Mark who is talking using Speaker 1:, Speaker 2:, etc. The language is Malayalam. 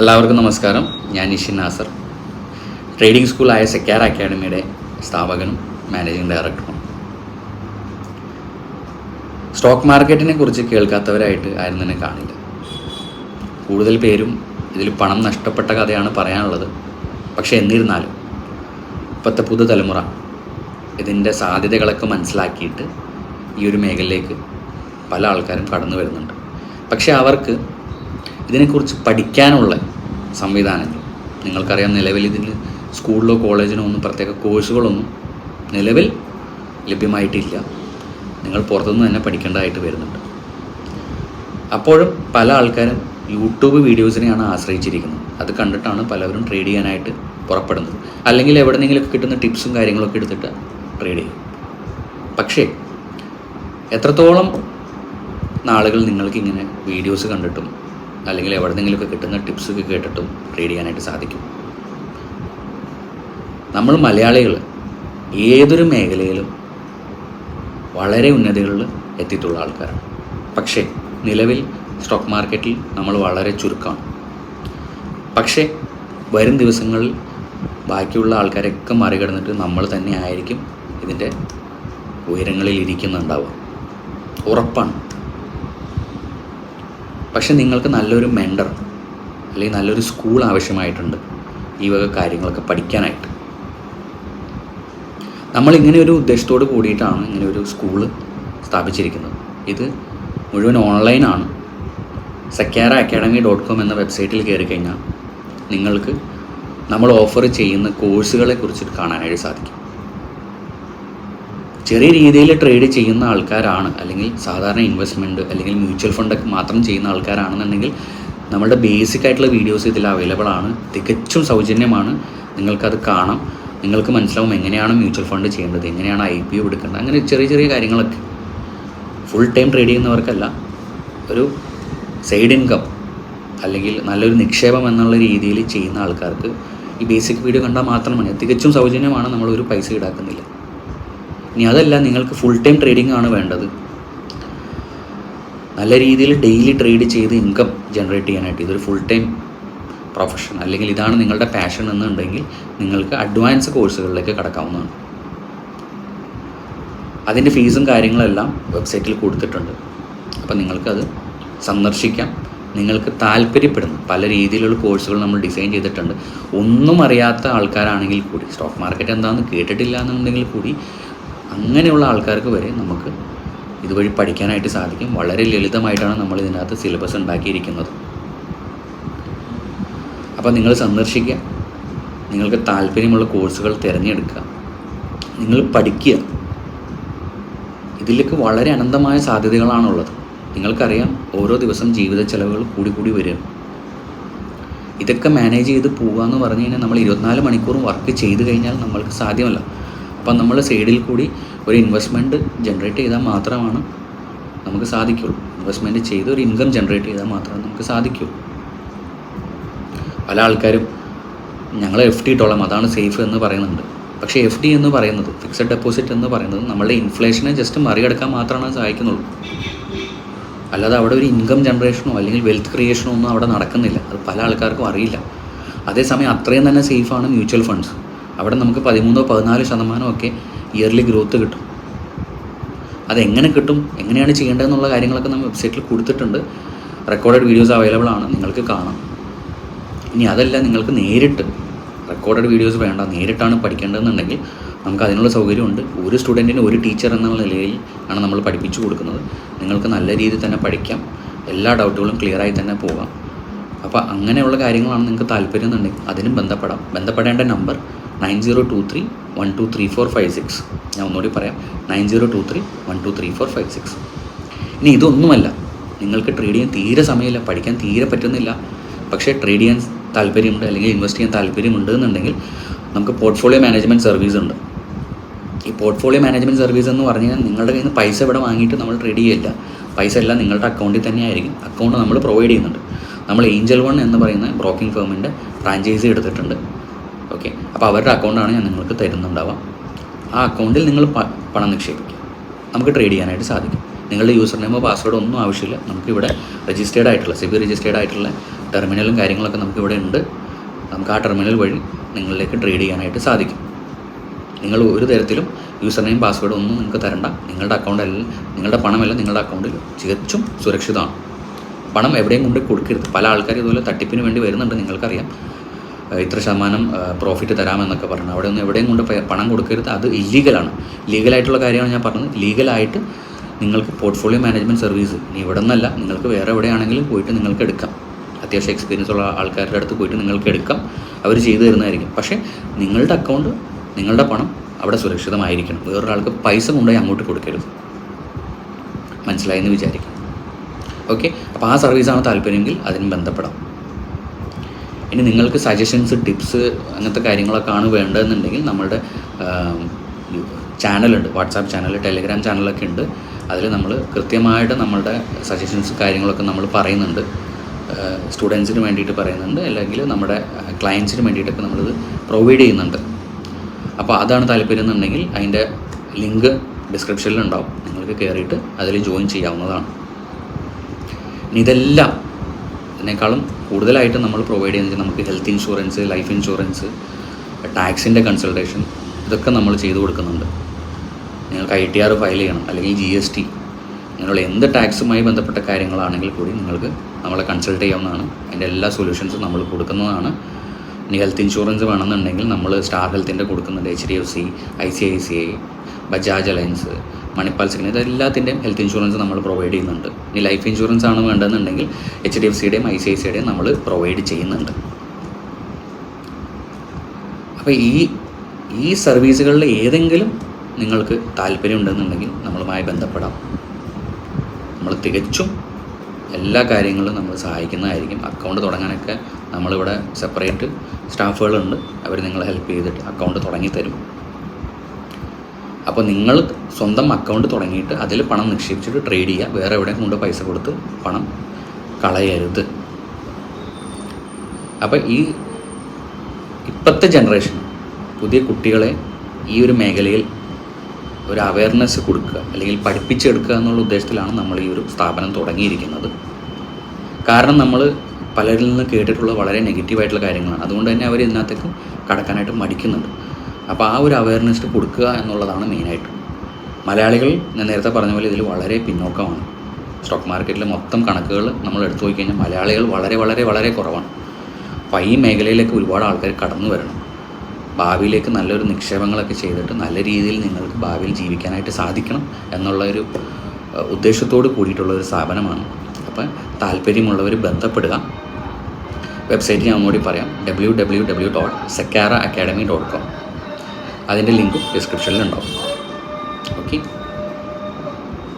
Speaker 1: എല്ലാവർക്കും നമസ്കാരം. ഞാൻ നിഷിൻ നാസർ. ട്രേഡിംഗ് സ്കൂളായ സെക്യാർ അക്കാഡമിയുടെ സ്ഥാപകനും മാനേജിംഗ് ഡയറക്ടറും. സ്റ്റോക്ക് മാർക്കറ്റിനെ കുറിച്ച് കേൾക്കാത്തവരായിട്ട് ആരും തന്നെ കാണില്ല. കൂടുതൽ പേരും ഇതിൽ പണം നഷ്ടപ്പെട്ട കഥയാണ് പറയാനുള്ളത്. പക്ഷേ എന്നിരുന്നാലും ഇപ്പോഴത്തെ പുതുതലമുറ ഇതിന്റെ സാധ്യതകളൊക്കെ മനസ്സിലാക്കിയിട്ട് ഈ ഒരു മേഖലയിലേക്ക് പല ആൾക്കാരും കടന്നു വരുന്നുണ്ട്. പക്ഷേ അവർക്ക് ഇതിനെക്കുറിച്ച് പഠിക്കാനുള്ള സംവിധാനങ്ങൾ. നിങ്ങൾക്കറിയാം നിലവിൽ ഇതിന് സ്കൂളിലോ കോളേജിനോ ഒന്നും പ്രത്യേക കോഴ്സുകളൊന്നും നിലവിൽ ലഭ്യമായിട്ടില്ല. നിങ്ങൾ പുറത്തുനിന്ന് തന്നെ പഠിക്കേണ്ടതായിട്ട് വരുന്നുണ്ട്. അപ്പോഴും പല ആൾക്കാരും യൂട്യൂബ് വീഡിയോസിനെയാണ് ആശ്രയിച്ചിരിക്കുന്നത്. അത് കണ്ടിട്ടാണ് പലവരും ട്രേഡ് ചെയ്യാനായിട്ട് പുറപ്പെടുന്നത്. അല്ലെങ്കിൽ എവിടെന്നെങ്കിലും കിട്ടുന്ന ടിപ്സും കാര്യങ്ങളൊക്കെ എടുത്തിട്ട് ട്രേഡ് ചെയ്യും. പക്ഷേ എത്രത്തോളം നാളുകൾ നിങ്ങൾക്കിങ്ങനെ വീഡിയോസ് കണ്ടിട്ടും അല്ലെങ്കിൽ എവിടെന്നെങ്കിലുമൊക്കെ കിട്ടുന്ന ടിപ്സൊക്കെ കേട്ടിട്ടും ട്രേഡ് ചെയ്യാനായിട്ട് സാധിക്കും. നമ്മൾ മലയാളികൾ ഏതൊരു മേഖലയിലും വളരെ ഉന്നതികളിൽ എത്തിയിട്ടുള്ള ആൾക്കാരാണ്. പക്ഷേ നിലവിൽ സ്റ്റോക്ക് മാർക്കറ്റിൽ നമ്മൾ വളരെ ചുരുക്കമാണ്. പക്ഷേ വരും ദിവസങ്ങളിൽ ബാക്കിയുള്ള ആൾക്കാരൊക്കെ മറികടന്നിട്ട് നമ്മൾ തന്നെ ആയിരിക്കും ഇതിന്റെ ഉയരങ്ങളിൽ ഇരിക്കുന്നുണ്ടാവുക ഉറപ്പാണ്. പക്ഷെ നിങ്ങൾക്ക് നല്ലൊരു മെൻഡർ അല്ലെങ്കിൽ നല്ലൊരു സ്കൂൾ ആവശ്യമായിട്ടുണ്ട് ഈ വക കാര്യങ്ങളൊക്കെ പഠിക്കാനായിട്ട്. നമ്മൾ ഇങ്ങനെ ഒരു ഉദ്ദേശത്തോട് കൂടിയിട്ടാണ് ഇങ്ങനെ ഒരു സ്കൂൾ സ്ഥാപിച്ചിരിക്കുന്നത്. ഇത് മുഴുവൻ ഓൺലൈനാണ് സക്യാര അക്കാഡമി ഡോട്ട് കോം എന്ന വെബ്സൈറ്റിൽ കയറി കഴിഞ്ഞാൽ നിങ്ങൾക്ക് നമ്മൾ ഓഫർ ചെയ്യുന്ന കോഴ്സുകളെ കുറിച്ചിട്ട് കാണാനായിട്ട് സാധിക്കും. ചെറിയ രീതിയിൽ ട്രേഡ് ചെയ്യുന്ന ആൾക്കാരാണ്. അല്ലെങ്കിൽ സാധാരണ ഇൻവെസ്റ്റ്മെന്റ് അല്ലെങ്കിൽ മ്യൂച്വൽ ഫണ്ടൊക്കെ മാത്രം ചെയ്യുന്ന ആൾക്കാരാണെന്നുണ്ടെങ്കിൽ നമ്മുടെ ബേസിക് ആയിട്ടുള്ള വീഡിയോസ് ഇതിൽ അവൈലബിൾ ആണ്. തികച്ചും സൗജന്യമാണ്. നിങ്ങൾക്കത് കാണാം. നിങ്ങൾക്ക് മനസ്സിലാവും എങ്ങനെയാണ് മ്യൂച്വൽ ഫണ്ട് ചെയ്യേണ്ടത് എങ്ങനെയാണ് ഐ പി ഒ എടുക്കേണ്ടത് അങ്ങനെ ചെറിയ ചെറിയ കാര്യങ്ങളൊക്കെ. ഫുൾ ടൈം ട്രേഡ് ചെയ്യുന്നവർക്കല്ല ഒരു സൈഡ് ഇൻകം അല്ലെങ്കിൽ നല്ലൊരു നിക്ഷേപം എന്നുള്ള രീതിയിൽ ചെയ്യുന്ന ആൾക്കാർക്ക് ഈ ബേസിക് വീഡിയോ കണ്ടാൽ മാത്രം മതി. തികച്ചും സൗജന്യമാണ്. നമ്മളൊരു പൈസ ഈടാക്കുന്നില്ല. ഇനി അതല്ല നിങ്ങൾക്ക് ഫുൾ ടൈം ട്രേഡിംഗ് ആണ് വേണ്ടത്. നല്ല രീതിയിൽ ഡെയിലി ട്രേഡ് ചെയ്ത് ഇൻകം ജനറേറ്റ് ചെയ്യാനായിട്ട് ഇതൊരു ഫുൾ ടൈം പ്രൊഫഷൻ അല്ലെങ്കിൽ ഇതാണ് നിങ്ങളുടെ പാഷൻ എന്നുണ്ടെങ്കിൽ നിങ്ങൾക്ക് അഡ്വാൻസ് കോഴ്സുകളിലേക്ക് കടക്കാവുന്നതാണ്. അതിന്റെ ഫീസും കാര്യങ്ങളെല്ലാം വെബ്സൈറ്റിൽ കൊടുത്തിട്ടുണ്ട്. അപ്പോൾ നിങ്ങൾക്കത് സന്ദർശിക്കാം. നിങ്ങൾക്ക് താല്പര്യപ്പെടുന്ന പല രീതിയിലുള്ള കോഴ്സുകൾ നമ്മൾ ഡിസൈൻ ചെയ്തിട്ടുണ്ട്. ഒന്നും അറിയാത്ത ആൾക്കാരാണെങ്കിൽ കൂടി സ്റ്റോക്ക് മാർക്കറ്റ് എന്താണെന്ന് കേട്ടിട്ടില്ല എന്നുണ്ടെങ്കിൽ കൂടി അങ്ങനെയുള്ള ആൾക്കാർക്ക് വരെ നമുക്ക് ഇതുവഴി പഠിക്കാനായിട്ട് സാധിക്കും. വളരെ ലളിതമായിട്ടാണ് നമ്മൾ ഇതിനകത്ത് സിലബസ് ഉണ്ടാക്കിയിരിക്കുന്നത്. അപ്പോൾ നിങ്ങൾ സന്ദർശിക്കുക. നിങ്ങൾക്ക് താല്പര്യമുള്ള കോഴ്സുകൾ തിരഞ്ഞെടുക്കുക. നിങ്ങൾ പഠിക്കുക. ഇതിലേക്ക് വളരെ അനന്തമായ സാധ്യതകളാണുള്ളത്. നിങ്ങൾക്കറിയാം ഓരോ ദിവസം ജീവിത ചെലവുകൾ കൂടി കൂടി വരും. ഇതൊക്കെ മാനേജ് ചെയ്ത് പോകുക എന്ന് പറഞ്ഞു കഴിഞ്ഞാൽ നമ്മൾ ഇരുപത്തിനാല് മണിക്കൂറും വർക്ക് ചെയ്ത് കഴിഞ്ഞാൽ നമ്മൾക്ക് സാധ്യമല്ല. അപ്പം നമ്മൾ സൈഡിൽ കൂടി ഒരു ഇൻവെസ്റ്റ്മെന്റ് ജനറേറ്റ് ചെയ്താൽ മാത്രമാണ് നമുക്ക് സാധിക്കുള്ളൂ ഇൻവെസ്റ്റ്മെന്റ് ചെയ്ത് ഒരു ഇൻകം ജനറേറ്റ് ചെയ്താൽ മാത്രമേ നമുക്ക് സാധിക്കുള്ളൂ പല ആൾക്കാരും ഞങ്ങൾ എഫ് ഡി ഇട്ടോളാം അതാണ് സേഫ് എന്ന് പറയുന്നുണ്ട്. പക്ഷേ എഫ് ഡി എന്ന് പറയുന്നത് ഫിക്സഡ് ഡെപ്പോസിറ്റ് എന്ന് പറയുന്നത് നമ്മളുടെ ഇൻഫ്ലേഷനെ ജസ്റ്റ് മറികടക്കാൻ മാത്രമാണ് സഹായിക്കുന്നുള്ളൂ. അല്ലാതെ അവിടെ ഒരു ഇൻകം ജനറേഷനോ അല്ലെങ്കിൽ വെൽത്ത് ക്രിയേഷനോ ഒന്നും അവിടെ നടക്കുന്നില്ല. അത് പല ആൾക്കാർക്കും അറിയില്ല. അതേസമയം അത്രയും തന്നെ സേഫാണ് മ്യൂച്വൽ ഫണ്ട്സ് അവിടെ നമുക്ക് പതിമൂന്നോ പതിനാല് ശതമാനമോ ഒക്കെ ഇയർലി ഗ്രോത്ത് കിട്ടും. അതെങ്ങനെ കിട്ടും എങ്ങനെയാണ് ചെയ്യേണ്ടതെന്നുള്ള കാര്യങ്ങളൊക്കെ നമ്മൾ വെബ്സൈറ്റിൽ കൊടുത്തിട്ടുണ്ട്. റെക്കോർഡഡ് വീഡിയോസ് അവൈലബിൾ ആണ് നിങ്ങൾക്ക് കാണാം. ഇനി അതല്ല നിങ്ങൾക്ക് നേരിട്ട് റെക്കോർഡഡ് വീഡിയോസ് വേണ്ട നേരിട്ടാണ് പഠിക്കേണ്ടതെന്നുണ്ടെങ്കിൽ നമുക്ക് അതിനുള്ള സൗകര്യമുണ്ട്. ഒരു സ്റ്റുഡന്റിന് ഒരു ടീച്ചർ എന്നുള്ള നിലയിൽ ആണ് നമ്മൾ പഠിപ്പിച്ചു കൊടുക്കുന്നത്. നിങ്ങൾക്ക് നല്ല രീതിയിൽ തന്നെ പഠിക്കാം. എല്ലാ ഡൗട്ടുകളും ക്ലിയറായി തന്നെ പോകാം അപ്പോൾ അങ്ങനെയുള്ള കാര്യങ്ങളാണ് നിങ്ങൾക്ക് താല്പര്യം എന്നുണ്ടെങ്കിൽ അതിനും ബന്ധപ്പെടാം. ബന്ധപ്പെടേണ്ട number nine zero two three one two three four five six ഞാൻ ഒന്നുകൂടി പറയാം. Nine zero two three one two three four five six ഇനി ഇതൊന്നുമല്ല നിങ്ങൾക്ക് ട്രേഡ് ചെയ്യാൻ തീരെ സമയമില്ല. പഠിക്കാൻ തീരെ പറ്റുന്നില്ല. പക്ഷേ ട്രേഡ് ചെയ്യാൻ താല്പര്യമുണ്ട് അല്ലെങ്കിൽ ഇൻവെസ്റ്റ് ചെയ്യാൻ താല്പര്യമുണ്ട് എന്നുണ്ടെങ്കിൽ നമുക്ക് പോർട്ട്ഫോളിയോ മാനേജ്മെന്റ് സർവീസ് ഉണ്ട്. ഈ പോർട്ട്ഫോളിയോ മാനേജ്മെന്റ് സർവീസ് എന്ന് പറഞ്ഞു കഴിഞ്ഞാൽ നിങ്ങളുടെ കയ്യിൽ നിന്ന് പൈസ ഇവിടെ വാങ്ങിയിട്ട് നമ്മൾ ട്രേഡ് ചെയ്യില്ല പൈസ എല്ലാം നിങ്ങളുടെ അക്കൗണ്ടിൽ തന്നെ ആയിരിക്കും. അക്കൗണ്ട് നമ്മൾ പ്രൊവൈഡ് ചെയ്യുന്നുണ്ട്. നമ്മൾ ഏഞ്ചൽ വൺ എന്ന് പറയുന്ന ബ്രോക്കിംഗ് ഫേമിന്റെ ഫ്രാഞ്ചൈസി എടുത്തിട്ടുണ്ട്. ഓക്കെ അപ്പോൾ അവരുടെ അക്കൗണ്ടാണ് ഞാൻ നിങ്ങൾക്ക് തരുന്നുണ്ടാവാം ആ അക്കൗണ്ടിൽ നിങ്ങൾ പണം നിക്ഷേപിക്കുക. നമുക്ക് ട്രേഡ് ചെയ്യാനായിട്ട് സാധിക്കും. നിങ്ങളുടെ യൂസർ നെയിമോ പാസ്വേഡോ ഒന്നും ആവശ്യമില്ല. നമുക്കിവിടെ രജിസ്റ്റേർഡ് ആയിട്ടുള്ള സിബി രജിസ്റ്റേർഡ് ആയിട്ടുള്ള ടെർമിനലും കാര്യങ്ങളൊക്കെ നമുക്കിവിടെ ഉണ്ട്. നമുക്ക് ആ ടെർമിനൽ വഴി നിങ്ങളിലേക്ക് ട്രേഡ് ചെയ്യാനായിട്ട് സാധിക്കും. നിങ്ങൾ ഒരു തരത്തിലും യൂസർ നെയിം പാസ്വേഡ് ഒന്നും നിങ്ങൾക്ക് തരണ്ട. നിങ്ങളുടെ അക്കൗണ്ടെല്ലാം നിങ്ങളുടെ പണമെല്ലാം നിങ്ങളുടെ അക്കൗണ്ടിൽ തികച്ചും സുരക്ഷിതമാണ്. പണം എവിടെയും കൊണ്ട് കൊടുക്കരുത്. പല ആൾക്കാർ ഇതുപോലെ തട്ടിപ്പിന് വേണ്ടി വരുന്നുണ്ട് നിങ്ങൾക്കറിയാം. ഇത്ര ശതമാനം പ്രോഫിറ്റ് തരാമെന്നൊക്കെ പറഞ്ഞു. അവിടെ ഒന്നും എവിടെയും കൊണ്ട് പണം കൊടുക്കരുത്. അത് ഇല്ലീഗലാണ് ലീഗലായിട്ടുള്ള കാര്യമാണ് ഞാൻ പറഞ്ഞത്. ലീഗലായിട്ട് നിങ്ങൾക്ക് പോർട്ട്ഫോളിയോ മാനേജ്മെന്റ് സർവീസ് ഇനി ഇവിടെ നിന്നല്ല നിങ്ങൾക്ക് വേറെ എവിടെയാണെങ്കിലും പോയിട്ട് നിങ്ങൾക്ക് എടുക്കാം. അത്യാവശ്യം എക്സ്പീരിയൻസ് ഉള്ള ആൾക്കാരുടെ അടുത്ത് പോയിട്ട് നിങ്ങൾക്ക് എടുക്കാം. അവർ ചെയ്തു തരുന്നതായിരിക്കും. പക്ഷേ നിങ്ങളുടെ അക്കൗണ്ട് നിങ്ങളുടെ പണം അവിടെ സുരക്ഷിതമായിരിക്കണം. വേറൊരാൾക്ക് പൈസ കൊണ്ടുപോയി അങ്ങോട്ട് കൊടുക്കരുത്. മനസ്സിലായെന്ന് വിചാരിക്കും ഓക്കെ അപ്പോൾ ആ സർവീസാണ് താല്പര്യമെങ്കിൽ അതിന് ബന്ധപ്പെടാം. ഇനി നിങ്ങൾക്ക് സജഷൻസ് ടിപ്സ് അങ്ങനത്തെ കാര്യങ്ങളൊക്കെ ആണ് വേണ്ടതെന്നുണ്ടെങ്കിൽ നമ്മളുടെ ചാനലുണ്ട്. വാട്സാപ്പ് ചാനൽ ടെലിഗ്രാം ചാനലൊക്കെ ഉണ്ട്. അതിൽ നമ്മൾ കൃത്യമായിട്ട് നമ്മളുടെ സജഷൻസ് കാര്യങ്ങളൊക്കെ നമ്മൾ പറയുന്നുണ്ട്. സ്റ്റുഡൻസിന് വേണ്ടിയിട്ട് പറയുന്നുണ്ട്. അല്ലെങ്കിൽ നമ്മുടെ ക്ലയൻസിന് വേണ്ടിയിട്ടൊക്കെ നമ്മളിത് പ്രൊവൈഡ് ചെയ്യുന്നുണ്ട്. അപ്പോൾ അതാണ് താല്പര്യം എന്നുണ്ടെങ്കിൽ അതിന്റെ ലിങ്ക് ഡിസ്ക്രിപ്ഷനിലുണ്ടാവും നിങ്ങൾക്ക് കയറിയിട്ട് അതിൽ ജോയിൻ ചെയ്യാവുന്നതാണ്. ഇതെല്ലാം ഇതിനേക്കാളും കൂടുതലായിട്ട് നമ്മൾ പ്രൊവൈഡ് ചെയ്യുന്നത് നമുക്ക് ഹെൽത്ത് ഇൻഷുറൻസ് ലൈഫ് ഇൻഷുറൻസ് ടാക്സിന്റെ കൺസൾട്ടേഷൻ ഇതൊക്കെ നമ്മൾ ചെയ്തു കൊടുക്കുന്നുണ്ട്. നിങ്ങൾക്ക് ഐ ടി ആർ ഫയൽ ചെയ്യണം അല്ലെങ്കിൽ ജി എസ് ടി എന്ത് ടാക്സുമായി ബന്ധപ്പെട്ട കാര്യങ്ങളാണെങ്കിൽ കൂടി നിങ്ങൾക്ക് നമ്മളെ കൺസൾട്ട് ചെയ്യാവുന്നതാണ്. അതിന്റെ എല്ലാ സൊല്യൂഷൻസും നമ്മൾ കൊടുക്കുന്നതാണ്. ഇനി ഹെൽത്ത് ഇൻഷുറൻസ് വേണമെന്നുണ്ടെങ്കിൽ നമ്മൾ സ്റ്റാർ ഹെൽത്തിന്റെ കൊടുക്കുന്നുണ്ട് H D F C I C I C I Bajaj Allianz Manipal Cigna ഇതെല്ലാത്തിന്റെയും health insurance നമ്മൾ പ്രൊവൈഡ് ചെയ്യുന്നുണ്ട്. ഇനി ലൈഫ് ഇൻഷുറൻസ് ആണ് വേണ്ടതെന്നുണ്ടെങ്കിൽ എച്ച് ഡി എഫ് സിയുടെയും ഐ സി ഐ സിയുടെയും നമ്മൾ പ്രൊവൈഡ് ചെയ്യുന്നുണ്ട്. അപ്പോൾ ഈ ഈ സർവീസുകളിൽ ഏതെങ്കിലും നിങ്ങൾക്ക് താല്പര്യമുണ്ടെന്നുണ്ടെങ്കിൽ നമ്മളുമായി ബന്ധപ്പെടാം. നമ്മൾ തികച്ചും എല്ലാ കാര്യങ്ങളും നമ്മൾ സഹായിക്കുന്നതായിരിക്കും. അക്കൗണ്ട് തുടങ്ങാനൊക്കെ നമ്മളിവിടെ സെപ്പറേറ്റ് സ്റ്റാഫുകളുണ്ട്. അവർ നിങ്ങളെ ഹെൽപ്പ് ചെയ്തിട്ട് അക്കൗണ്ട് തുടങ്ങി തരും അപ്പോൾ നിങ്ങൾ സ്വന്തം അക്കൗണ്ട് തുടങ്ങിയിട്ട് അതിൽ പണം നിക്ഷേപിച്ചിട്ട് ട്രേഡ് ചെയ്യുക. വേറെ എവിടെയും കൊണ്ട് പൈസ കൊടുത്ത് പണം കളയരുത്. അപ്പോൾ ഈ ഇപ്പോഴത്തെ ജനറേഷൻ പുതിയ കുട്ടികളെ ഈ ഒരു മേഖലയിൽ ഒരു അവയർനെസ് കൊടുക്കുക അല്ലെങ്കിൽ പഠിപ്പിച്ചെടുക്കുക എന്നുള്ള ഉദ്ദേശത്തിലാണ് നമ്മൾ ഈ ഒരു സ്ഥാപനം തുടങ്ങിയിരിക്കുന്നത്. കാരണം നമ്മൾ പലരിൽ നിന്ന് കേട്ടിട്ടുള്ള വളരെ നെഗറ്റീവായിട്ടുള്ള കാര്യങ്ങളാണ്. അതുകൊണ്ട് തന്നെ അവർ ഇതിനകത്തേക്ക് കടക്കാനായിട്ട് മടിക്കുന്നുണ്ട്. അപ്പോൾ ആ ഒരു അവയർനെസ് കൊടുക്കുക എന്നുള്ളതാണ് മെയിനായിട്ട് മലയാളികൾ ഞാൻ നേരത്തെ പറഞ്ഞ പോലെ ഇതിൽ വളരെ പിന്നോക്കമാണ്. സ്റ്റോക്ക് മാർക്കറ്റിലെ മൊത്തം കണക്കുകൾ നമ്മൾ എടുത്തു നോക്കി കഴിഞ്ഞാൽ മലയാളികൾ വളരെ വളരെ വളരെ കുറവാണ്. അപ്പോൾ ഈ മേഖലയിലേക്ക് ഒരുപാട് ആൾക്കാർ കടന്നു വരണം. ഭാവിയിലേക്ക് നല്ലൊരു നിക്ഷേപങ്ങളൊക്കെ ചെയ്തിട്ട് നല്ല രീതിയിൽ നിങ്ങൾക്ക് ഭാവിയിൽ ജീവിക്കാനായിട്ട് സാധിക്കണം എന്നുള്ള ഒരു ഉദ്ദേശത്തോട് കൂടിയിട്ടുള്ള ഒരു സ്ഥാപനമാണ്. അപ്പം താല്പര്യമുള്ളവർ ബന്ധപ്പെടുക. വെബ്സൈറ്റ് ഞാൻ ഒന്നുകൂടി പറയാം. ഡബ്ല്യൂ ഡബ്ല്യൂ ഡബ്ല്യൂ ഡോട്ട് സെക്കാറ അക്കാഡമി ഡോട്ട് കോം അതിന്റെ ലിങ്കും ഡിസ്ക്രിപ്ഷനിൽ ഉണ്ടാവും ഓക്കെ?